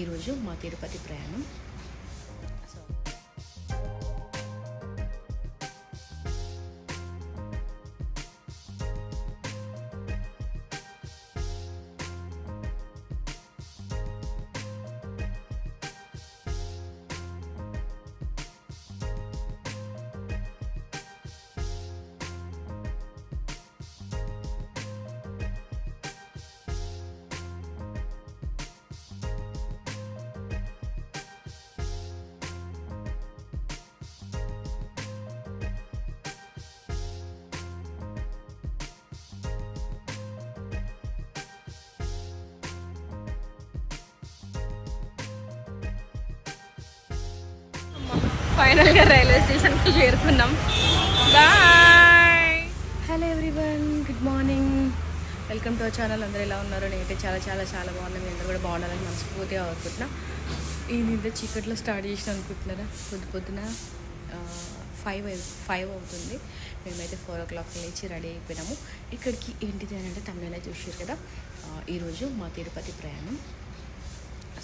ఈరోజు మా తిరుపతి ప్రయాణం. ఫైనల్గా రైల్వే స్టేషన్కి చేరుకున్నాం. Bye! Hello everyone good morning. Welcome to our channel. అందరూ ఎలా ఉన్నారు? నేనైతే చాలా చాలా చాలా బాగున్నాను. మీ అందరూ కూడా బాగుండాలని మనస్ఫూర్తిగా అనుకుంటున్నా ఈ నిద్ర చీకట్లో స్టార్ట్ చేసిన అనుకుంటున్నారా? పొద్దు పొద్దున ఫైవ్ ఫైవ్ అవుతుంది. మేమైతే ఫోర్ ఓ క్లాక్ లేచి రెడీ అయిపోయినాము. ఇక్కడికి ఏంటిది అని అంటే తమిళ చూసారు కదా. ఈరోజు మా తిరుపతి ప్రయాణం.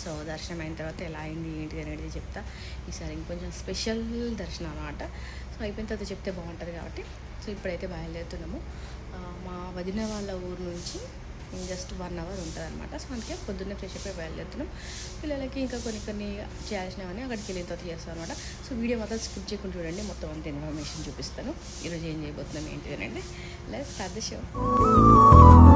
సో దర్శనం అయిన తర్వాత ఎలా అయింది ఏంటి అనేది చెప్తా. ఈసారి ఇంకొంచెం స్పెషల్ దర్శనం అనమాట సో అయిపోయిన తర్వాత చెప్తే బాగుంటుంది కాబట్టి. సో ఇప్పుడైతే బయలుదేరుతున్నాము. మా వదిన వాళ్ళ ఊరు నుంచి జస్ట్ వన్ అవర్ ఉంటుంది అనమాట సో అందుకే పొద్దున్నే ఫ్రెష్ అయిపోయి బయలుదేరుతున్నాం. పిల్లలకి ఇంకా కొన్ని కొన్ని చేయాల్సినవన్నీ అక్కడికి వెళ్ళిన తర్వాత చేస్తాం అనమాట సో వీడియో మాత్రం స్కిప్ చేయకుండా చూడండి. మొత్తం అంత ఇన్ఫర్మేషన్ చూపిస్తాను. ఈరోజు ఏం చేయబోతున్నాం ఏంటి అనండి లెట్స్ స్టార్ట్ పెద్ద షో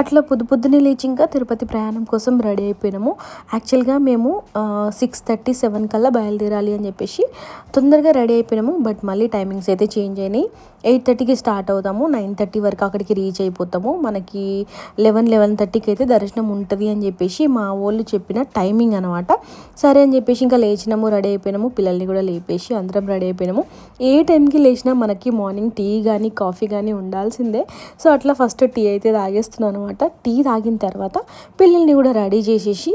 అట్లా పొద్దు పొద్దున్నే లేచి ఇంకా తిరుపతి ప్రయాణం కోసం రెడీ అయిపోయినాము. యాక్చువల్గా మేము సిక్స్ థర్టీ సెవెన్ కల్లా బయలుదేరాలి అని చెప్పేసి తొందరగా రెడీ అయిపోయినాము. బట్ మళ్ళీ టైమింగ్స్ అయితే చేంజ్ అయినాయి. ఎయిట్ థర్టీకి స్టార్ట్ అవుతాము. నైన్ థర్టీ వరకు అక్కడికి రీచ్ అయిపోతాము. మనకి లెవెన్ లెవెన్ థర్టీకి అయితే దర్శనం ఉంటుంది అని చెప్పేసి మా వాళ్ళు చెప్పిన టైమింగ్ అనమాట. సరే అని చెప్పేసి ఇంకా లేచినాము రెడీ అయిపోయినాము. పిల్లల్ని కూడా లేపేసి అందరం రెడీ అయిపోయినాము. ఏ టైంకి లేచినా మనకి మార్నింగ్ టీ కానీ కాఫీ కానీ ఉండాల్సిందే. సో అట్లా ఫస్ట్ టీ అయితే తాగేస్తున్నాను అనమాట టీ తాగిన తర్వాత పిల్లల్ని కూడా రెడీ చేసేసి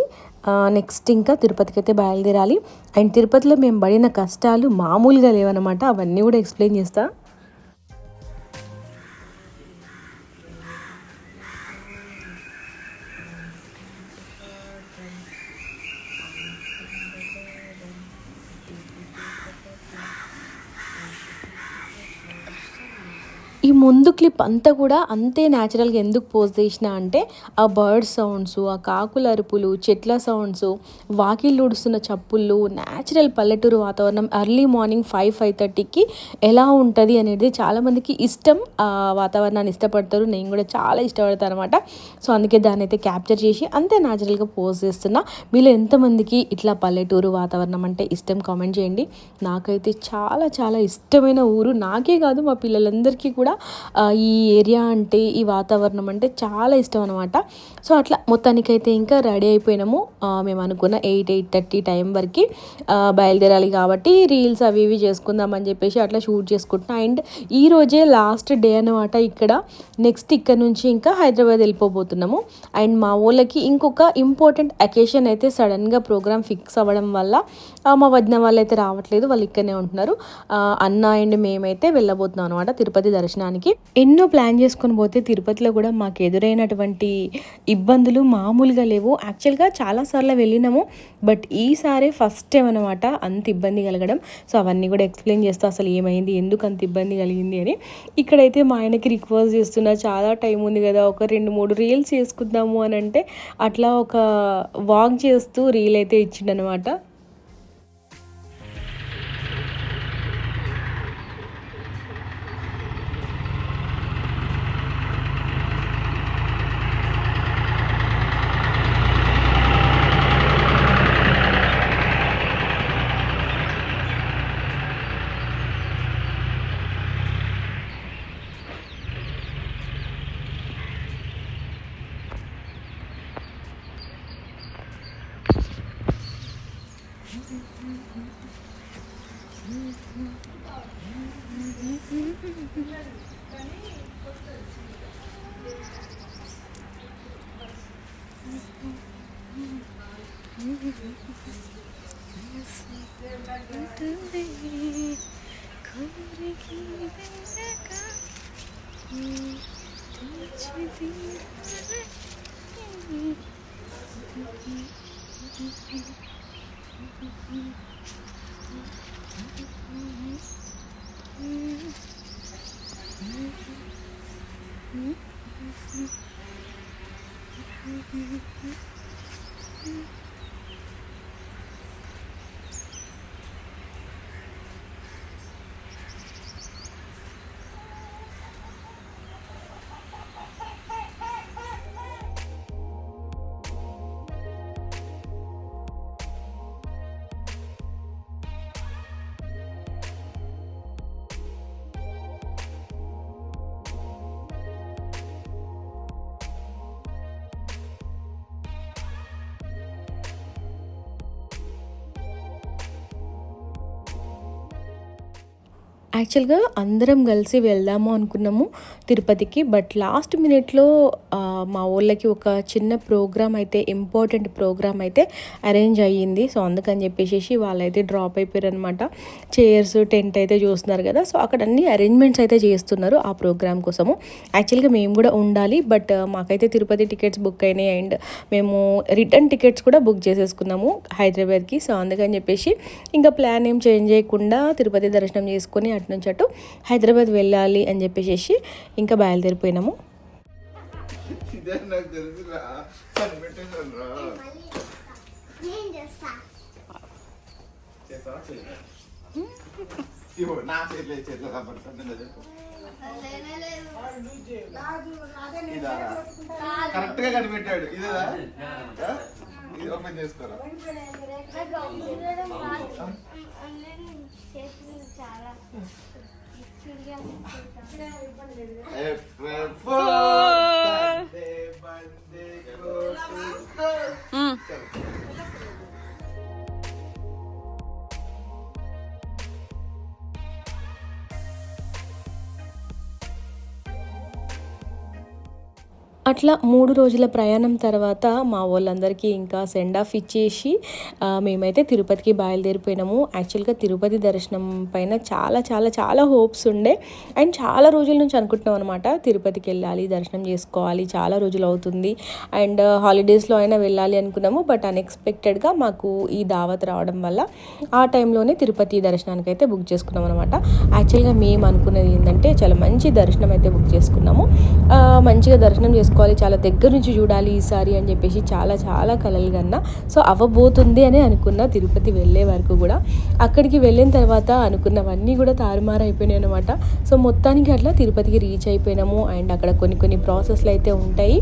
నెక్స్ట్ ఇంకా తిరుపతికి అయితే బయలుదేరాలి. అండ్ తిరుపతిలో మేము పడిన కష్టాలు మామూలుగా లేవన్నమాట. అవన్నీ కూడా ఎక్స్ప్లెయిన్ చేస్తా. ఈ ముందు క్లిప్ అంతా కూడా అంతే న్యాచురల్గా ఎందుకు పోజ్ చేసిన అంటే ఆ బర్డ్ సౌండ్స్ ఆ కాకుల అరుపులు చెట్ల సౌండ్స్ వాకిళ్ళు ఉడుస్తున్న చప్పుళ్ళు న్యాచురల్ పల్లెటూరు వాతావరణం ఎర్లీ మార్నింగ్ ఫైవ్ ఫైవ్ థర్టీకి ఎలా ఉంటుంది అనేది చాలామందికి ఇష్టం. ఆ వాతావరణాన్ని ఇష్టపడతారు. నేను కూడా చాలా ఇష్టపడతాను అనమాట సో అందుకే దాన్ని అయితే క్యాప్చర్ చేసి అంతే న్యాచురల్గా పోజ్ చేస్తున్నా. మీలో ఎంతమందికి ఇట్లా పల్లెటూరు వాతావరణం అంటే ఇష్టం? కామెంట్ చేయండి. నాకైతే చాలా చాలా ఇష్టమైన ఊరు. నాకే కాదు మా పిల్లలందరికీ కూడా ఈ ఏరియా అంటే ఈ వాతావరణం అంటే చాలా ఇష్టం అనమాట సో అట్లా మొత్తానికైతే ఇంకా రెడీ అయిపోయినాము. మేము అనుకున్న ఎయిట్ ఎయిట్ థర్టీ టైం వరకు బయలుదేరాలి కాబట్టి రీల్స్ అవి ఇవి చేసుకుందామని చెప్పేసి అట్లా షూట్ చేసుకుంటున్నా. అండ్ ఈ రోజే లాస్ట్ డే అనమాట ఇక్కడ. నెక్స్ట్ ఇక్కడ నుంచి ఇంకా హైదరాబాద్ వెళ్ళిపోబోతున్నాము. అండ్ మా ఊళ్ళకి ఇంకొక ఇంపార్టెంట్ అకేషన్ అయితే సడన్గా ప్రోగ్రామ్ ఫిక్స్ అవ్వడం వల్ల మా వదిన వాళ్ళు అయితే రావట్లేదు వాళ్ళు ఇక్కడనే ఉంటున్నారు. అన్న అండ్ మేమైతే వెళ్ళబోతున్నాం అనమాట తిరుపతి దర్శనానికి. ఎన్నో ప్లాన్ చేసుకొని పోతే తిరుపతిలో కూడా మాకు ఎదురైనటువంటి ఇబ్బందులు మామూలుగా లేవు. యాక్చువల్గా చాలాసార్లు వెళ్ళినాము. బట్ ఈసారి ఫస్ట్ టైం అనమాట అంత ఇబ్బంది కలగడం. సో అవన్నీ కూడా ఎక్స్ప్లెయిన్ చేస్తా అసలు ఏమైంది? ఎందుకు అంత ఇబ్బంది కలిగింది అని. ఇక్కడైతే మా ఆయనకి రిక్వెస్ట్ చేస్తున్నా చాలా టైం ఉంది కదా ఒక రెండు మూడు రీల్స్ చేసుకుందాము అని అంటే అట్లా ఒక వాక్ చేస్తూ రీల్ అయితే ఇచ్చిండనమాట Mm-hmm. యాక్చువల్గా అందరం కలిసి వెళ్దాము అనుకున్నాము తిరుపతికి బట్ లాస్ట్ మినిట్లో మా ఊళ్ళకి ఒక చిన్న ప్రోగ్రామ్ అయితే ఇంపార్టెంట్ ప్రోగ్రామ్ అయితే అరేంజ్ అయ్యింది. సో అందుకని చెప్పేసి వాళ్ళైతే డ్రాప్ అయిపోయారు అనమాట చైర్స్ టెంట్ అయితే చూస్తున్నారు కదా సో అక్కడ అన్ని అరేంజ్మెంట్స్ అయితే చేస్తున్నారు ఆ ప్రోగ్రామ్ కోసము. యాక్చువల్గా మేము కూడా ఉండాలి బట్ మాకైతే తిరుపతి టికెట్స్ బుక్ అయినాయి. అండ్ మేము రిటర్న్ టికెట్స్ కూడా బుక్ చేసేసుకున్నాము హైదరాబాద్కి. సో అందుకని చెప్పేసి ఇంకా ప్లాన్ ఏం చేంజ్ చేయకుండా తిరుపతి దర్శనం చేసుకొని అటు నుంచి అటు హైదరాబాద్ వెళ్ళాలి అని చెప్పేసి ఇంకా బయలుదేరిపోయినాము. కరెక్ట్గా కనిపెట్టాడు ఇదేదా ఓపెన్ చేసుకోరా చాలా అట్లా మూడు రోజుల ప్రయాణం తర్వాత మా వాళ్ళందరికీ ఇంకా సెండ్ ఆఫ్ ఇచ్చేసి మేమైతే తిరుపతికి బయలుదేరిపోయినాము. యాక్చువల్గా తిరుపతి దర్శనం పైన చాలా చాలా చాలా హోప్స్ ఉండే. అండ్ చాలా రోజుల నుంచి అనుకుంటున్నాం అనమాట తిరుపతికి వెళ్ళాలి దర్శనం చేసుకోవాలి చాలా రోజులు అవుతుంది. అండ్ హాలిడేస్లో అయినా వెళ్ళాలి అనుకున్నాము. బట్ అన్ఎక్స్పెక్టెడ్గా మాకు ఈ దావత్ రావడం వల్ల ఆ టైంలోనే తిరుపతి దర్శనానికి అయితే బుక్ చేసుకున్నాం అనమాట యాక్చువల్గా మేము అనుకున్నది ఏంటంటే చాలా మంచి దర్శనం అయితే బుక్ చేసుకున్నాము. మంచిగా దర్శనం చేసుకోవాలి చాలా దగ్గర నుంచి చూడాలి ఈసారి అని చెప్పేసి చాలా చాలా కలలు కన్నా. సో అవ్వబోతుంది అని అనుకున్న తిరుపతి వెళ్ళే వరకు కూడా. అక్కడికి వెళ్ళిన తర్వాత అనుకున్నవన్నీ కూడా తారుమారైపోయినాయి అనమాట సో మొత్తానికి అట్లా తిరుపతికి రీచ్ అయిపోయినాము. అండ్ అక్కడ కొన్ని కొన్ని ప్రాసెస్లు అయితే ఉంటాయి.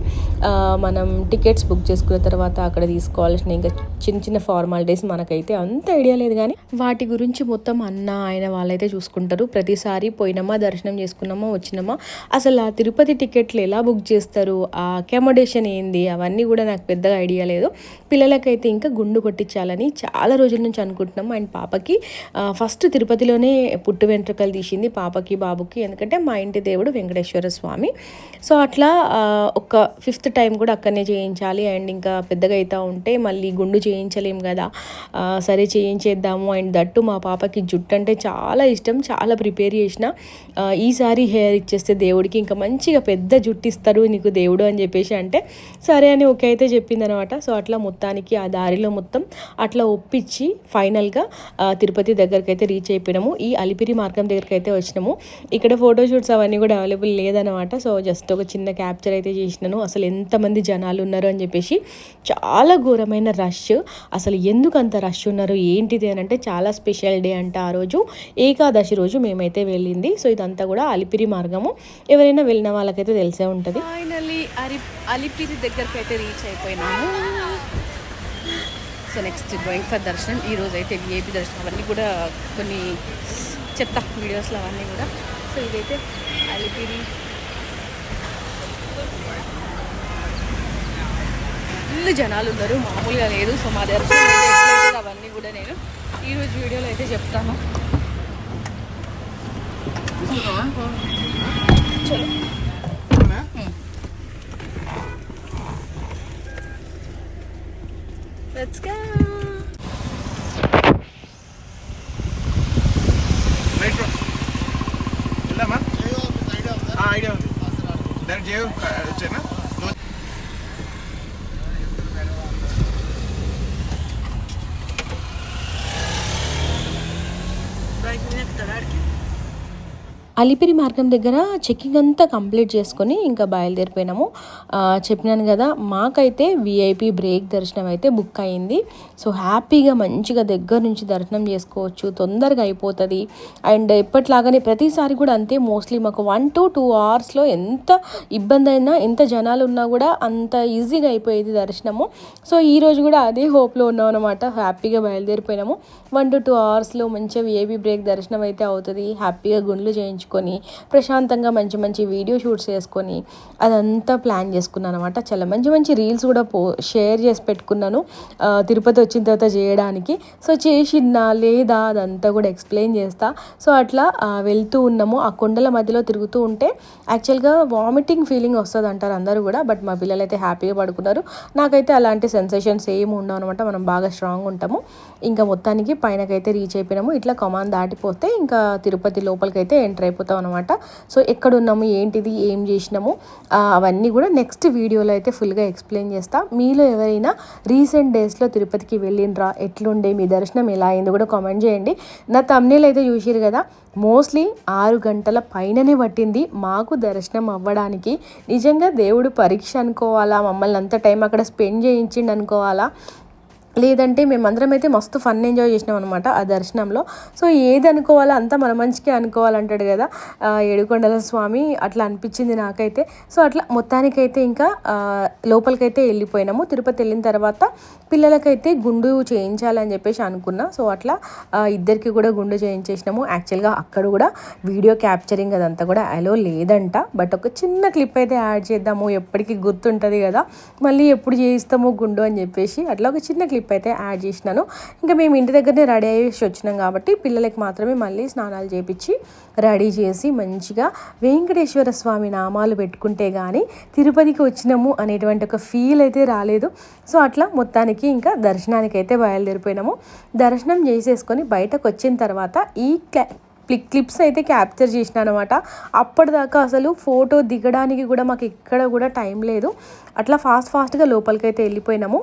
మనం టికెట్స్ బుక్ చేసుకున్న తర్వాత అక్కడ తీసుకోవాల్సిన ఇంకా చిన్న చిన్న ఫార్మాలిటీస్ మనకైతే అంత ఐడియా లేదు కానీ. వాటి గురించి మొత్తం అన్న ఆయన వాళ్ళైతే చూసుకుంటారు. ప్రతిసారి పోయినామా దర్శనం చేసుకున్నామా వచ్చినామా. అసలు ఆ తిరుపతి టికెట్లు ఎలా బుక్ చేస్తారు? ఆ అకామిడేషన్ ఏంది? అవన్నీ కూడా నాకు పెద్దగా ఐడియా లేదు. పిల్లలకైతే ఇంకా గుండు కొట్టించాలని చాలా రోజుల నుంచి అనుకుంటున్నాం. అండ్ పాపకి ఫస్ట్ తిరుపతిలోనే పుట్టు వెంట్రుకలు తీసింది పాపకి బాబుకి. ఎందుకంటే మా ఇంటి దేవుడు వెంకటేశ్వర స్వామి. సో అట్లా ఒక ఫిఫ్త్ టైం కూడా అక్కడనే చేయించాలి. అండ్ ఇంకా పెద్దగా అవుతూ ఉంటే మళ్ళీ గుండు చేయించలేం కదా. సరే చేయించేద్దాము. అండ్ దట్టు మా పాపకి జుట్టు అంటే చాలా ఇష్టం. చాలా ప్రిపేర్ చేసిన ఈసారి హెయిర్ ఇచ్చేస్తే దేవుడికి ఇంకా మంచిగా పెద్ద జుట్టు ఇస్తారు నీకు దేవుడు అని చెప్పేసి అంటే సరే అని ఓకే అయితే చెప్పింది అనమాట సో అట్లా మొత్తానికి ఆ దారిలో మొత్తం అట్లా ఒప్పించి ఫైనల్గా తిరుపతి దగ్గరికి అయితే రీచ్ అయిపోయినాము. ఈ అలిపిరి మార్గం దగ్గరికి అయితే వచ్చినాము. ఇక్కడ ఫోటోషూట్స్ అవన్నీ కూడా అవైలబుల్ లేదనమాట. సో జస్ట్ ఒక చిన్న క్యాప్చర్ అయితే చేసినాను. అసలు ఎంతమంది జనాలు ఉన్నారు అని చెప్పేసి చాలా ఘోరమైన రష్ అసలు ఎందుకు అంత రష్ ఉన్నారు? ఏంటిది అని అంటే చాలా స్పెషల్ డే అంట ఆ రోజు. ఏకాదశి రోజు మేమైతే వెళ్ళింది. సో ఇదంతా కూడా అలిపిరి మార్గము. ఎవరైనా వెళ్ళిన వాళ్ళకైతే తెలిసే ఉంటుంది. ఫైనలీ అరి అలిపిరి దగ్గరికి అయితే రీచ్ అయిపోయినాము. సో నెక్స్ట్ గోయింగ్ ఫర్ దర్శనం. ఈ రోజు అయితే విఐపి దర్శనం. అవన్నీ కూడా కొన్ని చెత్త వీడియోస్లో అవన్నీ కూడా. సో ఇదైతే అలిపిరి. ఫుల్ జనాలు ఉన్నారు. మామూలుగా లేదు. సో మా దర్శనం అయితే ఎట్లయితే అవన్నీ కూడా నేను ఈరోజు వీడియోలో అయితే చెప్తాను. లెట్స్ గో రైట్ బ్రో వెళ్దామా ఆ, ఐడియా ఉంది. దానికి చేయు వచ్చానా బైక్ మీద ఎక్కుతాడా ఆడికి అలిపిరి మార్గం దగ్గర చెక్కింగ్ అంతా కంప్లీట్ చేసుకొని ఇంకా బయలుదేరిపోయినాము. చెప్పినాను కదా మాకైతే విఐపి బ్రేక్ దర్శనం అయితే బుక్ అయింది సో హ్యాపీగా మంచిగా దగ్గర నుంచి దర్శనం చేసుకోవచ్చు తొందరగా అయిపోతుంది. అండ్ ఎప్పట్లాగానే ప్రతిసారి కూడా అంతే మోస్ట్లీ మాకు వన్ టు టూ అవర్స్లో ఎంత ఇబ్బంది అయినా ఎంత జనాలు ఉన్నా కూడా అంత ఈజీగా అయిపోయేది దర్శనము. సో ఈరోజు కూడా అదే హోప్లో ఉన్నాం అనమాట హ్యాపీగా బయలుదేరిపోయినాము. వన్ టు టూ అవర్స్లో మంచిగా విఐపి బ్రేక్ దర్శనం అయితే అవుతుంది. హ్యాపీగా గుండ్లు చేయించుకో చేయించుకొని ప్రశాంతంగా మంచి మంచి వీడియో షూట్స్ చేసుకొని అదంతా ప్లాన్ చేసుకున్నాను అనమాట చాలా మంచి మంచి రీల్స్ కూడా పో షేర్ చేసి పెట్టుకున్నాను. తిరుపతి వచ్చిన తర్వాత చేయడానికి. సో చేసినా లేదా అదంతా కూడా ఎక్స్ప్లెయిన్ చేస్తా. సో అట్లా వెళ్తూ ఉన్నాము. ఆ కొండల మధ్యలో తిరుగుతూ ఉంటే యాక్చువల్గా వామిటింగ్ ఫీలింగ్ వస్తుంది అంటారు అందరూ కూడా. బట్ మా పిల్లలు అయితే హ్యాపీగా పడుకున్నారు. నాకైతే అలాంటి సెన్సేషన్స్ ఏమి ఉండవు అనమాట మనం బాగా స్ట్రాంగ్ ఉంటాము. ఇంకా మొత్తానికి పైనకైతే రీచ్ అయిపోయినాము. ఇట్లా కమాన్ దాటిపోతే ఇంకా తిరుపతి లోపలికైతే ఎంటర్ వెళ్ళిపోతాం అనమాట సో ఎక్కడ ఉన్నాము ఏంటిది ఏం చేసినాము అవన్నీ కూడా నెక్స్ట్ వీడియోలో అయితే ఫుల్గా ఎక్స్ప్లెయిన్ చేస్తా. మీలో ఎవరైనా రీసెంట్ డేస్లో తిరుపతికి వెళ్ళిండ్రా ఎట్లుండే మీ దర్శనం ఎలా అయింది కూడా కామెంట్ చేయండి. నా తమ్నేలు అయితే చూసిరు కదా మోస్ట్లీ ఆరు గంటల పైననే పట్టింది మాకు దర్శనం అవ్వడానికి. నిజంగా దేవుడు పరీక్ష అనుకోవాలా మమ్మల్ని అంత టైం అక్కడ స్పెండ్ చేయించిండి అనుకోవాలా? లేదంటే మేమందరం అయితే మస్తు ఫన్ ఎంజాయ్ చేసినాం అనమాట ఆ దర్శనంలో. సో ఏది అనుకోవాలో అంతా మన మంచికే అనుకోవాలంటాడు కదా ఏడుకొండల స్వామి అట్లా అనిపించింది నాకైతే. సో అట్లా మొత్తానికైతే ఇంకా లోపలికైతే వెళ్ళిపోయినాము. తిరుపతి వెళ్ళిన తర్వాత పిల్లలకైతే గుండు చేయించాలని చెప్పేసి అనుకున్నా. సో అట్లా ఇద్దరికి కూడా గుండు చేయించేసినాము. యాక్చువల్గా అక్కడ కూడా వీడియో క్యాప్చరింగ్ అదంతా కూడా అలో లేదంట. బట్ ఒక చిన్న క్లిప్ అయితే యాడ్ చేద్దాము. ఎప్పటికీ గుర్తుంటుంది కదా మళ్ళీ ఎప్పుడు చేయిస్తాము గుండు అని చెప్పేసి అట్లా ఒక చిన్న క్లిప్ అయితే యాడ్ చేసినాను. ఇంకా మేము ఇంటి దగ్గరనే రెడీ అయ్యేసి వచ్చినాం కాబట్టి పిల్లలకి మాత్రమే మళ్ళీ స్నానాలు చేపించి రెడీ చేసి మంచిగా వెంకటేశ్వర స్వామి నామాలు పెట్టుకుంటే కానీ తిరుపతికి వచ్చినాము అనేటువంటి ఒక ఫీల్ అయితే రాలేదు. సో అట్లా మొత్తానికి ఇంకా దర్శనానికి అయితే బయలుదేరిపోయినాము. దర్శనం చేసేసుకొని బయటకు వచ్చిన తర్వాత ఈ క్లిక్ క్లిప్స్ అయితే క్యాప్చర్ చేసిన అనమాట అప్పటిదాకా అసలు ఫోటో దిగడానికి కూడా మాకు ఎక్కడ కూడా టైం లేదు. అట్లా ఫాస్ట్ ఫాస్ట్గా లోపలికి అయితే వెళ్ళిపోయినాము.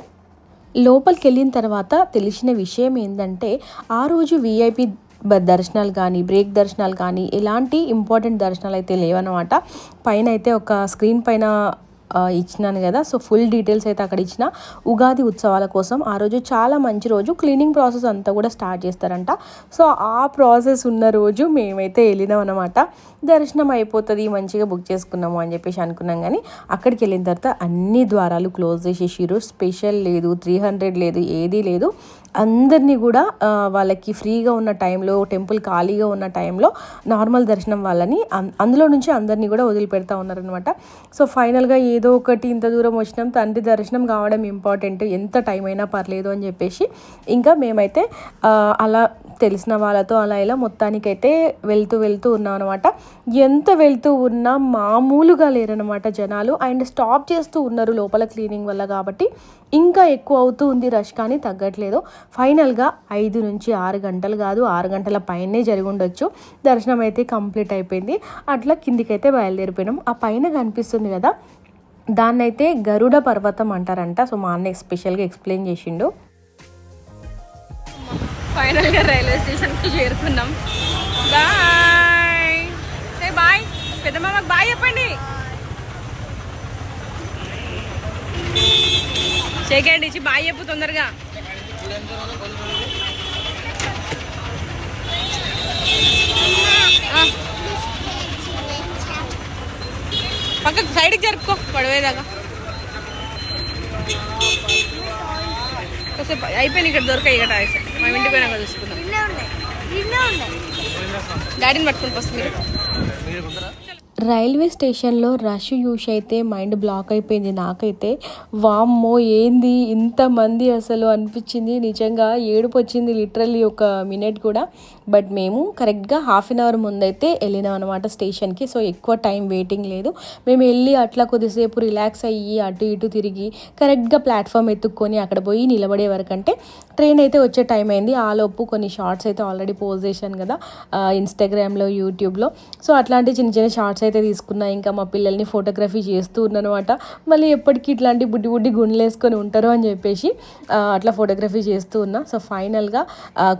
లోపలికి వెళ్ళిన తర్వాత తెలిసిన విషయం ఏంటంటే ఆ రోజు విఐపి దర్శనాలు కానీ బ్రేక్ దర్శనాలు కానీ ఎలాంటి ఇంపార్టెంట్ దర్శనాలు అయితే లేవన్నమాట. పైన అయితే ఒక స్క్రీన్ పైన ఇచ్చినాను కదా. సో ఫుల్ డీటెయిల్స్ అయితే అక్కడ ఇచ్చిన. ఉగాది ఉత్సవాల కోసం ఆ రోజు చాలా మంచి రోజు. క్లీనింగ్ ప్రాసెస్ అంతా కూడా స్టార్ట్ చేస్తారంట. సో ఆ ప్రాసెస్ ఉన్న రోజు మేమైతే వెళ్ళినాం అనమాట దర్శనం అయిపోతుంది మంచిగా బుక్ చేసుకున్నాము అని చెప్పేసి అనుకున్నాం కానీ అక్కడికి వెళ్ళిన తర్వాత అన్ని ద్వారాలు క్లోజ్ చేసేసిరు స్పెషల్ లేదు త్రీ హండ్రెడ్ లేదు ఏదీ లేదు. అందరినీ కూడా వాళ్ళకి ఫ్రీగా ఉన్న టైంలో టెంపుల్ ఖాళీగా ఉన్న టైంలో నార్మల్ దర్శనం వాళ్ళని అందులో నుంచి అందరినీ కూడా వదిలిపెడతా ఉన్నారనమాట సో ఫైనల్గా ఏదో ఒకటి ఇంత దూరం వచ్చినాం తండ్రి దర్శనం కావడం ఇంపార్టెంట్ ఎంత టైం అయినా పర్లేదు అని చెప్పేసి ఇంకా మేమైతే అలా తెలిసిన వాళ్ళతో అలా ఇలా మొత్తానికైతే వెళ్తూ వెళ్తూ ఉన్నాం అనమాట ఎంత వెళ్తూ ఉన్నా మామూలుగా లేరనమాట జనాలు. అండ్ స్టాప్ చేస్తూ ఉన్నారు లోపల క్లీనింగ్ వల్ల కాబట్టి. ఇంకా ఎక్కువ అవుతూ ఉంది రష్ కానీ తగ్గట్లేదు. ఫైనల్గా ఐదు నుంచి ఆరు గంటలు కాదు ఆరు గంటల పైనే జరిగి ఉండొచ్చు. దర్శనం అయితే కంప్లీట్ అయిపోయింది. అట్లా కిందికైతే బయలుదేరిపోయినాం. ఆ పైన కనిపిస్తుంది కదా దాన్నైతే గరుడ పర్వతం అంటారంట. సో మా అన్న స్పెషల్గా ఎక్స్ప్లెయిన్ చేసిండు. ఫైనల్గా రైల్వే స్టేషన్కి చేరుకున్నాం. బాయ్. బాయ్ పెద్ద మామకు బాయ్ చెప్పండి. చేకండి ఇచ్చి బాయ్ చెప్పు తొందరగా. పక్కకు సైడ్కి జరుపుకో పడవేదాకా. కాసేపు అయిపోయింది ఇక్కడ దొరకాయి ఇక్కడ మా ఇంటికి పోయినాక చూసుకుందాం. డాడీని పట్టుకుని ఫస్ట్ మీరు. రైల్వే స్టేషన్లో రష్ చూసి అయితే మైండ్ బ్లాక్ అయిపోయింది. నాకైతే వామ్మో ఏంది ఇంతమంది అసలు అనిపించింది. నిజంగా ఏడుపు వచ్చింది లిటరల్లీ ఒక మినిట్ కూడా. బట్ మేము కరెక్ట్గా హాఫ్ అన్ అవర్ ముందైతే వెళ్ళినాం అనమాట స్టేషన్కి. సో ఎక్కువ టైం వెయిటింగ్ లేదు. మేము వెళ్ళి అట్లా కొద్దిసేపు రిలాక్స్ అయ్యి అటు ఇటు తిరిగి కరెక్ట్గా ప్లాట్ఫామ్ ఎత్తుక్కొని అక్కడ పోయి నిలబడే వరకు అంటే ట్రైన్ అయితే వచ్చే టైం అయింది. ఆలోపు కొన్ని షార్ట్స్ అయితే ఆల్రెడీ పోస్ట్ చేశాను కదా ఇన్స్టాగ్రామ్లో యూట్యూబ్లో. సో అట్లాంటి చిన్న చిన్న షార్ట్స్ అయితే తీసుకున్నా. ఇంకా మా పిల్లల్ని ఫోటోగ్రఫీ చేస్తూ ఉన్నానమాట. మళ్ళీ ఎప్పటికీ ఇట్లాంటి బుడ్డి బుడ్డి గుండెలు వేసుకొని ఉంటారు అని చెప్పేసి అట్లా ఫోటోగ్రఫీ చేస్తూ ఉన్నా. సో ఫైనల్గా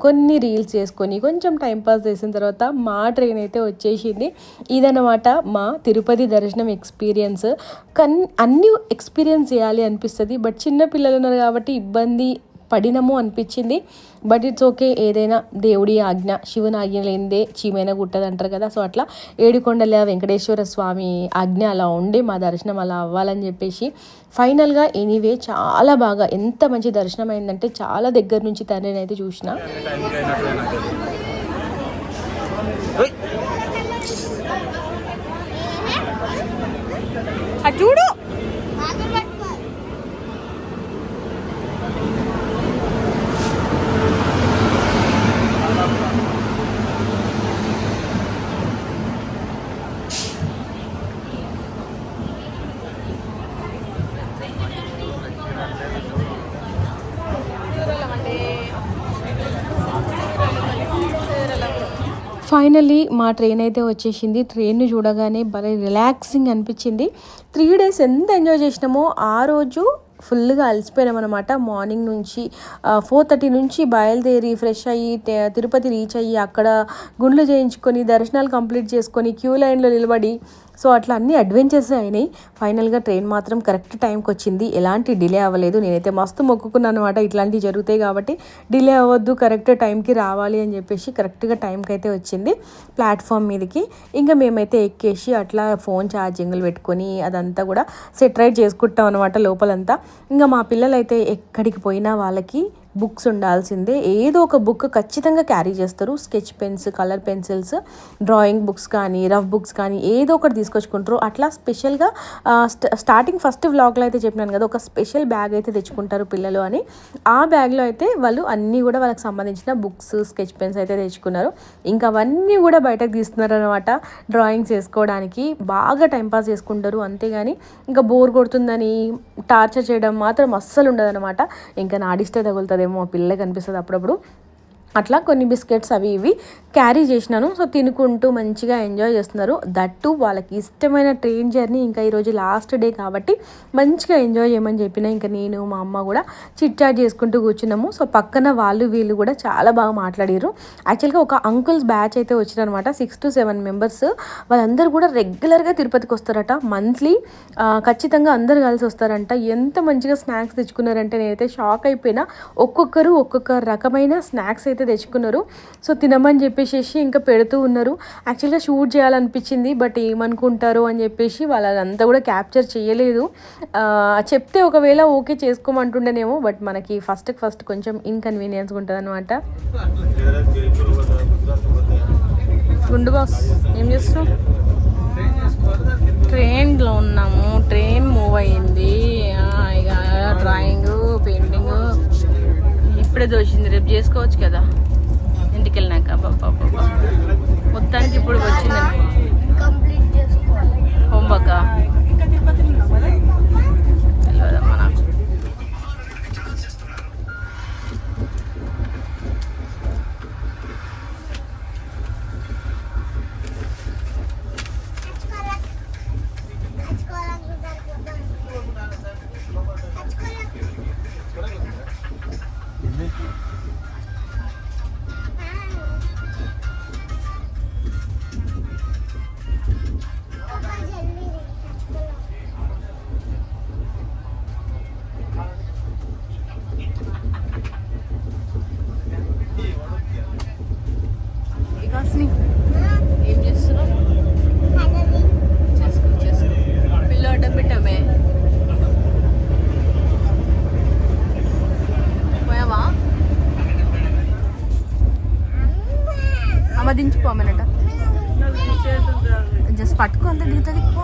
కొన్ని రీల్స్ చేసుకొని కొంచెం టైంపాస్ చేసిన తర్వాత మా ట్రైన్ అయితే వచ్చేసింది. ఇదనమాట మా తిరుపతి దర్శనం ఎక్స్పీరియన్స్. కన్ అన్నీ ఎక్స్పీరియన్స్ చేయాలి అనిపిస్తుంది. బట్ చిన్న పిల్లలు ఉన్నారు కాబట్టి ఇబ్బంది పడినము అనిపించింది. బట్ ఇట్స్ ఓకే ఏదైనా దేవుడి ఆజ్ఞ శివుని ఆజ్ఞ లేనిదే చీమైనా గుట్టదు అంటారు కదా. సో అట్లా ఏడుకొండల వెంకటేశ్వర స్వామి ఆజ్ఞ అలా ఉండి మా దర్శనం అలా అవ్వాలని చెప్పేసి ఫైనల్గా ఎనీవే చాలా బాగా ఎంత మంచి దర్శనం అయిందంటే చాలా దగ్గర నుంచి తండ్రిని అయితే చూసిన. చూడు. ఫైనలీ మా ట్రైన్ అయితే వచ్చేసింది. ట్రైన్ చూడగానే భలే రిలాక్సింగ్ అనిపించింది. త్రీ డేస్ ఎంత ఎంజాయ్ చేసినామో ఆ రోజు ఫుల్గా అలసిపోయినామన్నమాట మార్నింగ్ నుంచి ఫోర్ థర్టీ నుంచి బయలుదేరి ఫ్రెష్ అయ్యి తిరుపతి రీచ్ అయ్యి అక్కడ గుండ్లు చేయించుకొని దర్శనాలు కంప్లీట్ చేసుకొని క్యూ లైన్లో నిలబడి సో అట్లా అన్ని అడ్వెంచర్స్ అయినాయి. ఫైనల్గా ట్రైన్ మాత్రం కరెక్ట్ టైంకి వచ్చింది. ఎలాంటి డిలే అవ్వలేదు. నేనైతే మస్తు మొక్కుకున్నాను అనమాట ఇట్లాంటివి జరుగుతాయి కాబట్టి డిలే అవ్వద్దు కరెక్ట్ టైంకి రావాలి అని చెప్పేసి కరెక్ట్గా టైంకి అయితే వచ్చింది ప్లాట్ఫామ్ మీదకి. ఇంకా మేమైతే ఎక్కేసి అట్లా ఫోన్ ఛార్జింగ్లు పెట్టుకొని అదంతా కూడా సెటరైట్ చేసుకుంటాం అనమాట లోపలంతా. ఇంకా మా పిల్లలైతే ఎక్కడికి పోయినా వాళ్ళకి బుక్స్ ఉండాల్సిందే. ఏదో ఒక బుక్ ఖచ్చితంగా క్యారీ చేస్తారు. Sketch pens colour pencils drawing books కానీ రఫ్ బుక్స్ కానీ ఏదో ఒకటి తీసుకొచ్చుకుంటారు. అట్లా స్పెషల్గా స్టార్టింగ్ ఫస్ట్ వ్లాగ్లో అయితే చెప్పినాను కదా ఒక స్పెషల్ బ్యాగ్ అయితే తెచ్చుకుంటారు పిల్లలు అని. ఆ బ్యాగ్లో అయితే వాళ్ళు అన్నీ కూడా వాళ్ళకి సంబంధించిన బుక్స్ స్కెచ్ పెన్స్ అయితే తెచ్చుకున్నారు. ఇంకా అవన్నీ కూడా బయటకు తీస్తున్నారు అనమాట డ్రాయింగ్స్ వేసుకోవడానికి బాగా టైంపాస్ చేసుకుంటారు అంతేగాని ఇంకా బోర్ కొడుతుందని టార్చర్ చేయడం మాత్రం అస్సలు ఉండదన్నమాట. ఇంకా నాడిస్తే తగులుతుంది. ఆ పిల్ల కనిపిస్తుంది అప్పుడప్పుడు. అట్లా కొన్ని బిస్కెట్స్ అవి ఇవి క్యారీ చేసినాను. సో తినుకుంటూ మంచిగా ఎంజాయ్ చేస్తున్నారు. దట్టు వాళ్ళకి ఇష్టమైన ట్రైన్ జర్నీ ఇంకా ఈరోజు లాస్ట్ డే కాబట్టి మంచిగా ఎంజాయ్ చేయమని చెప్పిన ఇంకా నేను మా అమ్మ కూడా చిట్ చాట్ చేసుకుంటూ కూర్చున్నాము. సో పక్కన వాళ్ళు వీళ్ళు కూడా చాలా బాగా మాట్లాడారు యాక్చువల్గా ఒక అంకుల్స్ బ్యాచ్ అయితే వచ్చిరనమాట సిక్స్ టు సెవెన్ మెంబర్స్. వాళ్ళందరూ కూడా రెగ్యులర్గా తిరుపతికి వస్తారట. మంత్లీ ఖచ్చితంగా అందరు కలిసి వస్తారంట. ఎంత మంచిగా స్నాక్స్ తెచ్చుకున్నారంటే నేనైతే షాక్ అయిపోయినా. ఒక్కొక్కరు ఒక్కొక్క రకమైన స్నాక్స్ అయితే తెచ్చుకున్నారు. సో తినమని చెప్పేసి ఇంకా పెడుతూ ఉన్నారు. యాక్చువల్గా షూట్ చేయాలనిపించింది బట్ ఏమనుకుంటారో అని చెప్పేసి వాళ్ళంతా కూడా క్యాప్చర్ చేయలేదు. చెప్తే ఒకవేళ ఓకే చేసుకోమంటుండేనేమో బట్ మనకి ఫస్ట్ ఫస్ట్ కొంచెం ఇన్కన్వీనియన్స్ ఉంటుంది అనమాట గుండు బాస్ ఏం చేస్తున్నావు? ట్రైన్లో ఉన్నాము. ట్రైన్ మూవ్ అయ్యింది ఇప్పుడే దోచింది రేపు చేసుకోవచ్చు కదా? ఇంటికి వెళ్ళినాక బాబా మొత్తానికి ఇప్పుడు వచ్చింది. దించిపోమనట జస్ట్ పట్టుకో అంత దిగుతుంది. పో.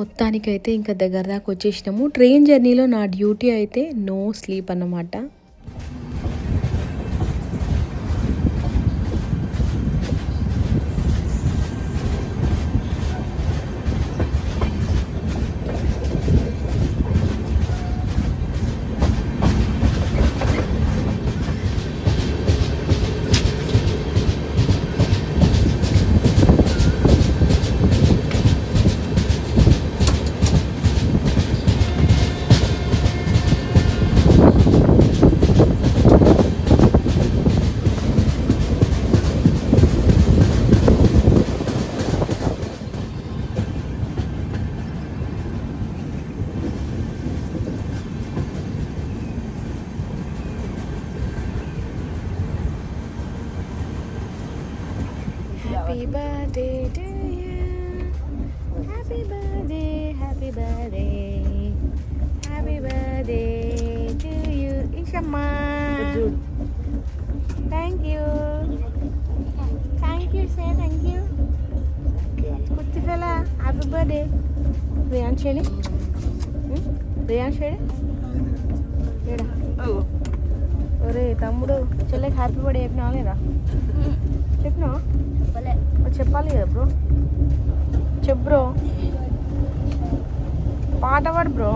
మొత్తానికైతే ఇంకా దగ్గర దాకా వచ్చేసినాము. ట్రైన్ జర్నీలో నా డ్యూటీ అయితే నో స్లీప్ అన్నమాట. Happy birthday to you happy birthday happy birthday happy birthday to you ఇషమ్మా thank you thank you say thank you kurti ఫెల హ్యాపీ బర్త్డే రియాన్ షేడి రియాన్ షేడి ఏడా ఒరే తమ్ముడు చెల్లెకి హ్యాపీ బర్త్డే చెప్పినా లేదా చెప్పినా మరి చెప్పాలి కదా బ్రో? చెప్పు బ్రో. పాట పాడు బ్రో.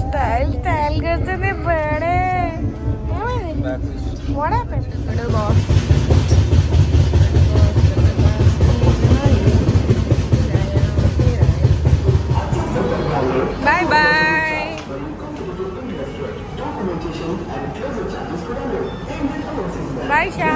స్టైల్ స్టైల్ కడుతుంది బడే happened? బాయ్ బాయ్ షా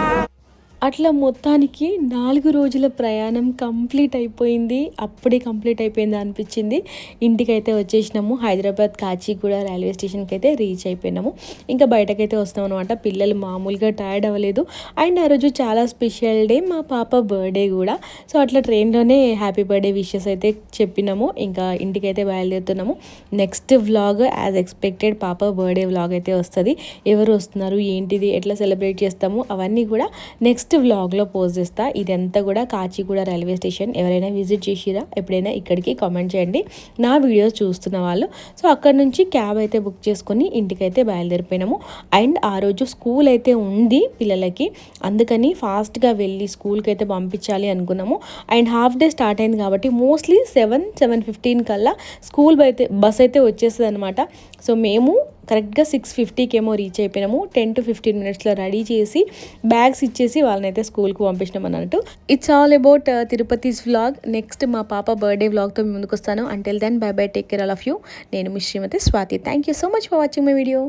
అట్లా మొత్తానికి నాలుగు రోజుల ప్రయాణం కంప్లీట్ అయిపోయింది. అప్పుడే కంప్లీట్ అయిపోయింది అనిపించింది. ఇంటికైతే వచ్చేసినాము. హైదరాబాద్ కాచిగూడ రైల్వే స్టేషన్కి అయితే రీచ్ అయిపోయినాము. ఇంకా బయటకైతే వస్తాం అనమాట పిల్లలు మామూలుగా టైర్డ్ అవ్వలేదు. అండ్ ఆ రోజు చాలా స్పెషల్ డే మా పాప బర్త్డే కూడా. సో అట్లా ట్రైన్లోనే హ్యాపీ బర్త్డే విషెస్ అయితే చెప్పినాము. ఇంకా ఇంటికైతే బయలుదేరుతున్నాము. నెక్స్ట్ వ్లాగ్ యాజ్ ఎక్స్పెక్టెడ్ పాప బర్త్డే వ్లాగ్ అయితే వస్తుంది. ఎవరు వస్తున్నారు? ఏంటిది? ఎట్లా సెలబ్రేట్ చేస్తాము? అవన్నీ కూడా నెక్స్ట్ నెక్స్ట్ వ్లాగ్లో పోస్ట్ చేస్తా. ఇదంతా కూడా కాచిగూడ రైల్వే స్టేషన్ ఎవరైనా విజిట్ చేసిరా ఎప్పుడైనా ఇక్కడికి కామెంట్ చేయండి. నా వీడియోస్ చూస్తున్న వాళ్ళు. సో అక్కడ నుంచి క్యాబ్ అయితే బుక్ చేసుకొని ఇంటికైతే బయలుదేరిపోయినాము. అండ్ ఆ రోజు స్కూల్ అయితే ఉంది పిల్లలకి. అందుకని ఫాస్ట్గా వెళ్ళి స్కూల్కి అయితే పంపించాలి అనుకున్నాము. అండ్ హాఫ్ డే స్టార్ట్ అయింది కాబట్టి మోస్ట్లీ సెవెన్ సెవెన్ ఫిఫ్టీన్ కల్లా స్కూల్ అయితే బస్ అయితే వచ్చేస్తుంది అనమాట సో మేము కరెక్ట్గా సిక్స్ ఫిఫ్టీకి ఏమో రీచ్ అయిపోయినాము. టెన్ టు ఫిఫ్టీన్ మినిట్స్లో రెడీ చేసి బ్యాగ్స్ ఇచ్చేసి వాళ్ళనైతే స్కూల్కి పంపించినాం అన్నట్టు. It's all about Tirupati's vlog next మా పాప బర్త్డే వ్లాగ్తో ముందుకు వస్తాను until then bye bye take care all of you నేను మీ Shrimati Swathi. Thank you so much for watching my video